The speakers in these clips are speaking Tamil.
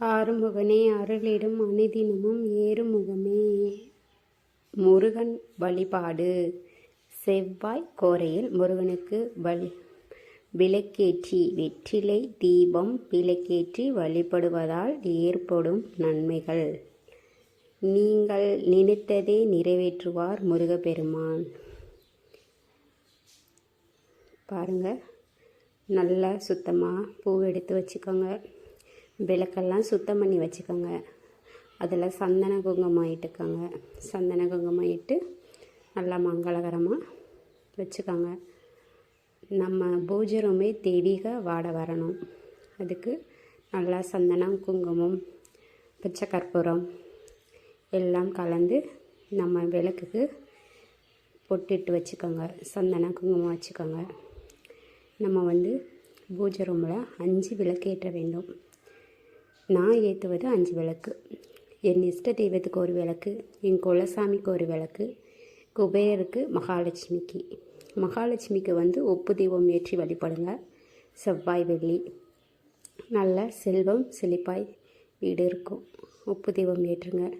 ஆறுமுகனே அருளிடும் அனுதினமும் ஏறுமுகமே. முருகன் வழிபாடு. செவ்வாய் கோரையில் முருகனுக்கு வழி விளக்கேற்றி வெற்றிலை தீபம் விளக்கேற்றி வழிபடுவதால் ஏற்படும் நன்மைகள். நீங்கள் நினைத்ததை நிறைவேற்றுவார் முருகப்பெருமான். பாருங்க நல்லா சுத்தமாக பூ எடுத்து வச்சுக்கோங்க. விளக்கெல்லாம் சுத்தம் பண்ணி வச்சுக்கோங்க. அதில் சந்தன குங்குமம் இட்டுக்கோங்க சந்தன குங்குமம் இட்டு நல்லா மங்களகரமாக வச்சுக்கோங்க. நம்ம பூஜை ரூமே தெய்வீக வாட வரணும். அதுக்கு நல்லா சந்தனம் குங்குமம் பச்சை கற்பூரம் எல்லாம் கலந்து நம்ம விளக்குக்கு பொட்டிட்டு வச்சுக்கோங்க. சந்தன குங்குமம் வச்சுக்கோங்க. நம்ம வந்து பூஜை ரூமில் அஞ்சு விளக்கேற்ற வேண்டும். நான் ஏற்றுவது அஞ்சு விளக்கு. என் இஷ்ட தெய்வத்துக்கு ஒரு விளக்கு என் குலசாமிக்கு ஒரு விளக்கு குபேரருக்கு மகாலட்சுமிக்கு. மகாலட்சுமிக்கு வந்து உப்பு தீபம் ஏற்றி வழிபடுங்க செவ்வாய் வெள்ளி. நல்ல செல்வம் செழிப்பாய் வீடு இருக்கும். உப்பு தீபம் ஏற்றுங்க.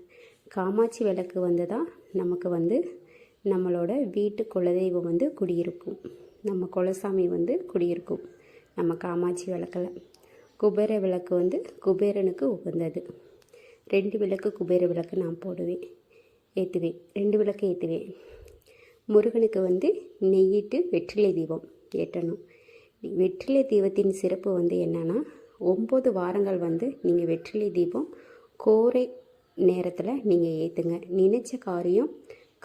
காமாட்சி விளக்கு வந்து தான் நமக்கு வந்து நம்மளோட வீட்டு குலதெய்வம் வந்து குடியிருக்கும். நம்ம குலசாமி வந்து குடியிருக்கும். நம்ம காமாட்சி விளக்கில். குபேர விளக்கு வந்து குபேரனுக்கு உகந்தது. ரெண்டு விளக்கு குபேர விளக்கு நான் போடுவேன். ஏற்றுவேன் ரெண்டு விளக்கு ஏற்றுவேன் முருகனுக்கு வந்து நெய்யிட்டு வெற்றிலை தீபம் ஏற்றணும். வெற்றிலை தீபத்தின் சிறப்பு வந்து என்னென்னா ஒம்பது வாரங்கள் வந்து நீங்கள் வெற்றிலை தீபம் கோரை நேரத்தில் நீங்கள் ஏற்றுங்க நினைச்ச காரியம்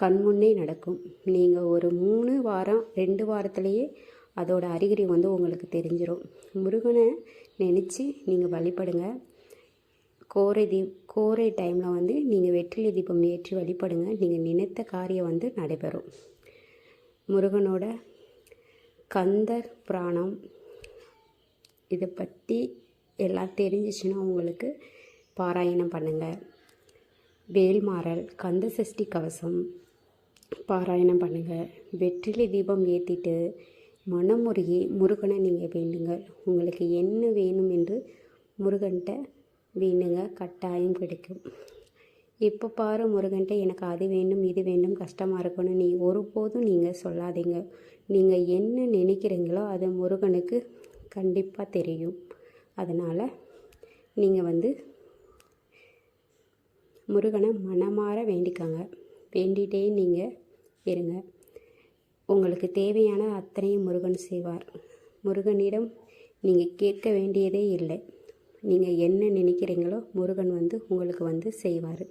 கண்முன்னே நடக்கும். நீங்கள் ஒரு மூணு வாரம் ரெண்டு வாரத்துலேயே அதோட அறிகுறி வந்து உங்களுக்கு தெரிஞ்சிடும் முருகனை நினச்சி நீங்கள் வழிபடுங்க. கோரை தீப் கோரை டைமில் வந்து நீங்கள் வெற்றிலை தீபம் ஏற்றி வழிபடுங்க. நீங்கள் நினைத்த காரியம் வந்து நடைபெறும். முருகனோட கந்தர் புராணம் இதை பற்றி எல்லாம் தெரிஞ்சிச்சுன்னா உங்களுக்கு பாராயணம் பண்ணுங்கள் வேல்மாறல் கந்த சஷ்டி கவசம் பாராயணம் பண்ணுங்கள் வெற்றிலை தீபம் ஏற்றிட்டு மனமுறையே முருகனை நீங்கள் வேண்டுங்க உங்களுக்கு என்ன வேணும் என்று முருகன்கிட்ட வேணுங்க. கட்டாயம் கிடைக்கும். இப்போ பாரு முருகன்ட்ட எனக்கு அது வேண்டும் இது வேண்டும் கஷ்டமாக இருக்கணும் நீ ஒருபோதும் நீங்கள் சொல்லாதீங்க. நீங்கள் என்ன நினைக்கிறீங்களோ அது முருகனுக்கு கண்டிப்பாக தெரியும். அதனால் நீங்கள் வந்து முருகனை மனமாற வேண்டிக்கோங்க. வேண்டிகிட்டே நீங்கள் இருங்க. உங்களுக்கு தேவையான அத்தனையும் முருகன் செய்வார். முருகனிடம் நீங்கள் கேட்க வேண்டியதே இல்லை. நீங்கள் என்ன நினைக்கிறீங்களோ முருகன் வந்து உங்களுக்கு வந்து செய்வார்.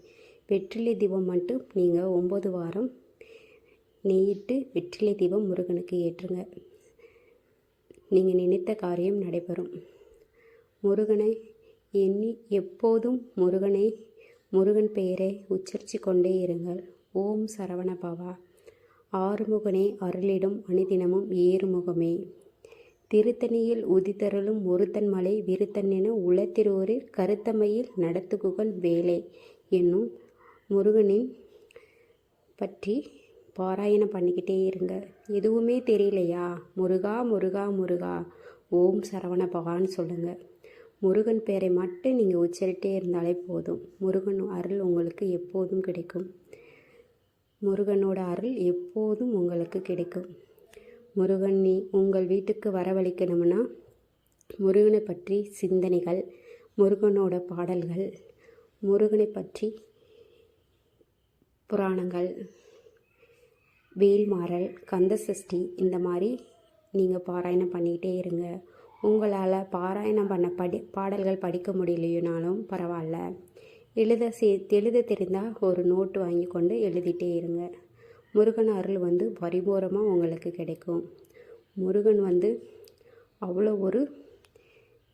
வெற்றிலை தீபம் மட்டும் நீங்கள் ஒம்பது வாரம் நெய்யிட்டு வெற்றிலை தீபம் முருகனுக்கு ஏற்றுங்க. நீங்கள் நினைத்த காரியம் நடைபெறும். முருகனை எண்ணி எப்போதும் முருகனை முருகன் பெயரை உச்சரித்து கொண்டே இருங்கள். ஓம் சரவண பவா. ஆறுமுகனே அருளிடும் அணிதினமும் ஏறுமுகமே. திருத்தணியில் உதித்தருளும் ஒருத்தன் மலை விருத்தன் என உளத்திரோரில் கருத்தமையில் நடத்துகுகன் வேலை என்னும் முருகனின் பற்றி பாராயணம் பண்ணிக்கிட்டே இருங்க. எதுவுமே தெரியலையா? முருகா முருகா முருகா. ஓம் சரவண பவான்னு சொல்லுங்கள் முருகன் பேரை மட்டும் நீங்கள் உச்சரிட்டே இருந்தாலே போதும். முருகன் அருள் உங்களுக்கு எப்போதும் கிடைக்கும். முருகனோட அருள் எப்போதும் உங்களுக்கு கிடைக்கும். முருகன் நீ உங்கள் வீட்டுக்கு வரவழைக்கணும்னா முருகனை பற்றி சிந்தனைகள் முருகனோட பாடல்கள் முருகனை பற்றி புராணங்கள் வேல்மாறல் கந்தசஷ்டி இந்த மாதிரி நீங்கள் பாராயணம் பண்ணிக்கிட்டே இருங்க. உங்களால் பாராயணம் பண்ண படி பாடல்கள் படிக்க முடியலையுனாலும் பரவாயில்ல. எழுத சே எழுத தெரிந்தால் ஒரு நோட்டு வாங்கி கொண்டு எழுதிட்டே இருங்க. முருகன் அருள் வந்து பரிபூரமாக உங்களுக்கு கிடைக்கும். முருகன் வந்து அவ்வளோ ஒரு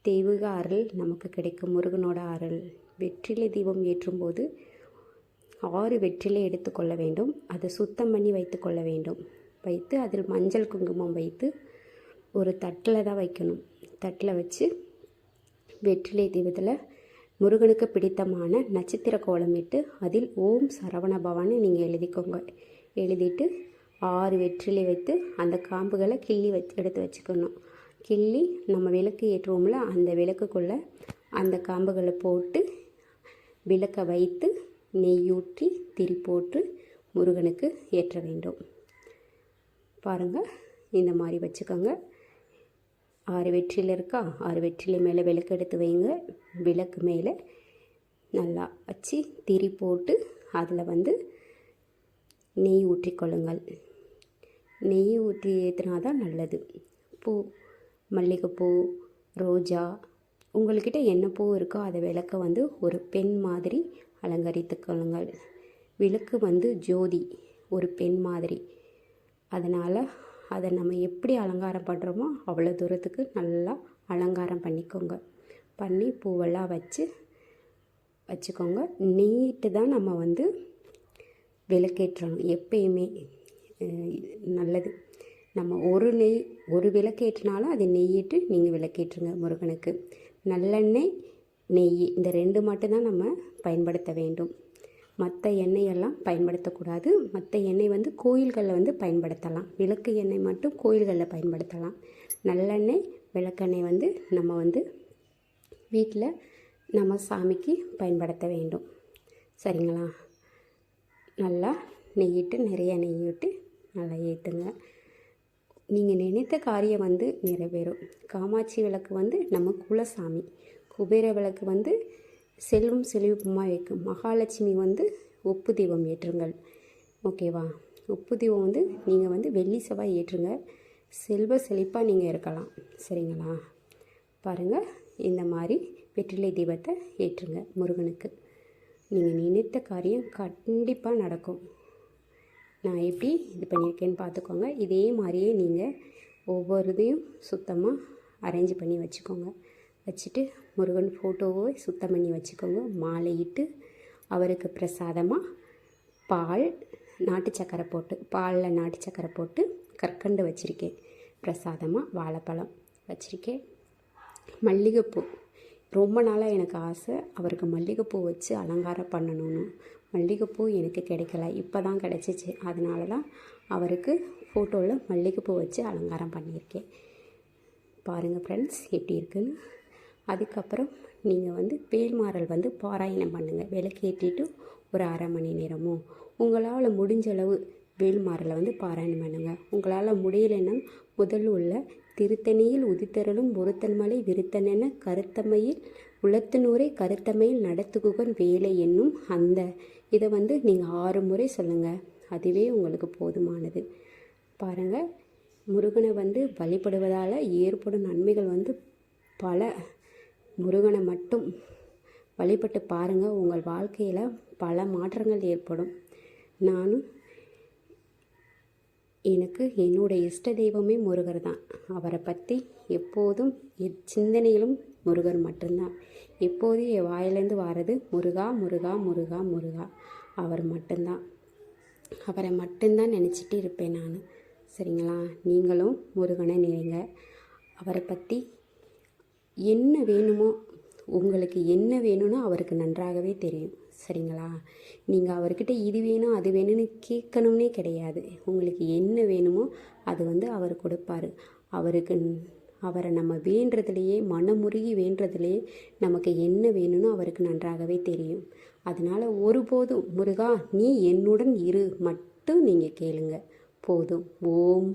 தெய்வீக அருள் நமக்கு கிடைக்கும். முருகனோட அருள். வெற்றிலை தீபம் ஏற்றும்போது ஆறு வெற்றிலை எடுத்துக்கொள்ள வேண்டும். அதை சுத்தம் பண்ணி வைத்து கொள்ள வேண்டும். வைத்து அதில் மஞ்சள் குங்குமம் வைத்து ஒரு தட்டில் தான் வைக்கணும். தட்டில் வச்சு வெற்றிலை தீபத்தில் முருகனுக்கு பிடித்தமான நட்சத்திர கோலமிட்டு அதில் ஓம் சரவண பவான்னு நீங்கள் எழுதிக்கோங்க. எழுதிட்டு ஆறு வெற்றிலை வைத்து அந்த காம்புகளை கிள்ளி வச்சு எடுத்து வச்சுக்கணும். கிள்ளி நம்ம விளக்கு ஏற்றுவோம்ல அந்த விளக்குக்குள்ளே அந்த காம்புகளை போட்டு விளக்கை வைத்து நெய்யூற்றி திரி போட்டு முருகனுக்கு ஏற்ற வேண்டும். பாருங்கள் இந்த மாதிரி வச்சுக்கோங்க. ஆறு வெற்றில இருக்கா? ஆறு வெற்றிலை மேலே விளக்கு எடுத்து வைங்க. விளக்கு மேலே நல்லா வச்சு திரி போட்டு அதில் வந்து நெய் ஊற்றிக்கொள்ளுங்கள் நெய் ஊற்றி ஏற்றினா தான் நல்லது. பூ மல்லிகைப்பூ ரோஜா உங்கள்கிட்ட என்ன பூ இருக்கோ அதை விளக்க வந்து ஒரு பெண் மாதிரி அலங்கரித்து கொள்ளுங்கள். விளக்கு வந்து ஜோதி ஒரு பெண் மாதிரி. அதனால் அதை நம்ம எப்படி அலங்காரம் பண்ணுறோமோ அவ்வளோ தூரத்துக்கு நல்லா அலங்காரம் பண்ணிக்கோங்க. பண்ணி பூவெல்லாம் வச்சு வச்சுக்கோங்க. நீட்டு தான் நம்ம வந்து விளக்கேற்றணும். எப்பயுமே நல்லது. நம்ம ஒரு நெய் ஒரு விளக்கேற்றினாலும் அதை நெய்யிட்டு நீங்கள் விளக்கேற்றுங்க முருகனுக்கு. நல்லெண்ணெய் நெய் இந்த ரெண்டு மட்டும்தான் நம்ம பயன்படுத்த வேண்டும். மற்ற எண்ணெயெல்லாம் பயன்படுத்தக்கூடாது. மற்ற எண்ணெய் வந்து கோயில்களில் வந்து பயன்படுத்தலாம். விளக்கு எண்ணெய் மட்டும் கோயில்களில் பயன்படுத்தலாம். நல்லெண்ணெய் விளக்கெண்ணெய் வந்து நம்ம வந்து வீட்டில் நம்ம சாமிக்கு பயன்படுத்த வேண்டும். சரிங்களா? நல்லா நெய்யிட்டு நிறைய நெய் விட்டு நல்லா ஏற்றுங்க நீங்கள் நினைத்த காரியம் வந்து நிறைவேறும். காமாட்சி விளக்கு வந்து நம்ம குலசாமி. குபேர விளக்கு வந்து செல்வம் செழிப்புமாக வைக்கும். மகாலட்சுமி வந்து உப்பு தீபம் ஏற்றுங்கள். ஓகேவா உப்பு தீபம் வந்து நீங்கள் வந்து வெள்ளி செவ்வாய் ஏற்றுங்க. செல்வ செழிப்பாக நீங்கள் இருக்கலாம். சரிங்களா? பாருங்கள் இந்த மாதிரி வெற்றிலை தீபத்தை ஏற்றுங்க முருகனுக்கு. நீங்கள் நினைத்த காரியம் கண்டிப்பாக நடக்கும். நான் எப்படி இது பண்ணியிருக்கேன்னு பார்த்துக்கோங்க. இதே மாதிரியே நீங்கள் ஒவ்வொரு இதையும் சுத்தமாக அரேஞ்ச் பண்ணி வச்சுக்கோங்க. வச்சுட்டு முருகன் ஃபோட்டோவை சுத்தம் பண்ணி வச்சுக்கோங்க. மாலையிட்டு அவருக்கு பிரசாதமாக பால் நாட்டு சக்கரை போட்டு பாலில் நாட்டு சக்கரை போட்டு கற்கண்டு வச்சுருக்கேன். பிரசாதமாக வாழைப்பழம் வச்சுருக்கேன். மல்லிகைப்பூ. ரொம்ப நாளாக எனக்கு ஆசை அவருக்கு மல்லிகைப்பூ வச்சு அலங்காரம் பண்ணணும்னு. மல்லிகைப்பூ எனக்கு கிடைக்கல. இப்போ தான் கிடச்சிச்சு. அதனால தான் அவருக்கு ஃபோட்டோவில் மல்லிகைப்பூ வச்சு அலங்காரம் பண்ணியிருக்கேன். பாருங்கள் ஃப்ரெண்ட்ஸ் எப்படி இருக்குன்னு. அதுக்கப்புறம் நீங்கள் வந்து பேல்மாறல் வந்து பாராயணம் பண்ணுங்கள் விளக்கேற்றிட்டு ஒரு அரை மணி நேரமோ உங்களால் முடிஞ்ச அளவு வேல்மாறலை வந்து பாராயணம் பண்ணுங்கள் உங்களால் முடியலைன்னா முதல் உள்ள திருத்தணியில் உதித்தரலும் ஒருத்தன்மலை விருத்தனென கருத்தமையில் உளத்தினூரை கருத்தமையில் நடத்துகுகன் வேலை என்னும் அந்த இதை வந்து நீங்கள் ஆறு முறை சொல்லுங்கள் அதுவே உங்களுக்கு போதுமானது. பாருங்கள் முருகனை வந்து வழிபடுவதால் ஏற்படும் நன்மைகள் வந்து பல முருகனை மட்டும் வழிபட்டு பாருங்கள் உங்கள் வாழ்க்கையில் பல மாற்றங்கள் ஏற்படும். நானும் எனக்கு என்னுடைய இஷ்ட தெய்வமே முருகர் தான். அவரை பற்றி எப்போதும் என் சிந்தனையிலும் முருகர் மட்டும்தான். எப்போதும் என் வாயிலேருந்து வாரது முருகா முருகா முருகா முருகா. அவர் மட்டும்தான். அவரை மட்டும்தான் நினச்சிட்டு இருப்பேன் நான். சரிங்களா? நீங்களும் முருகனை நினைங்க. அவரை பற்றி என்ன வேணுமோ உங்களுக்கு என்ன வேணும்னோ அவருக்கு நன்றாகவே தெரியும். சரிங்களா? நீங்கள் அவர்கிட்ட இது வேணும் அது வேணும்னு கேட்கணும்னே கிடையாது. உங்களுக்கு என்ன வேணுமோ அது வந்து அவர் கொடுப்பாரு. அவருக்கு அவரை நம்ம வேண்டுறதுலையே மனமுருகி வேண்டுறதுலையே நமக்கு என்ன வேணும்னு அவருக்கு நன்றாகவே தெரியும். அதனால் ஒருபோதும் முருகா நீ என்னுடன் இரு. மட்டும் நீங்கள் கேளுங்க. போதும். ஓம்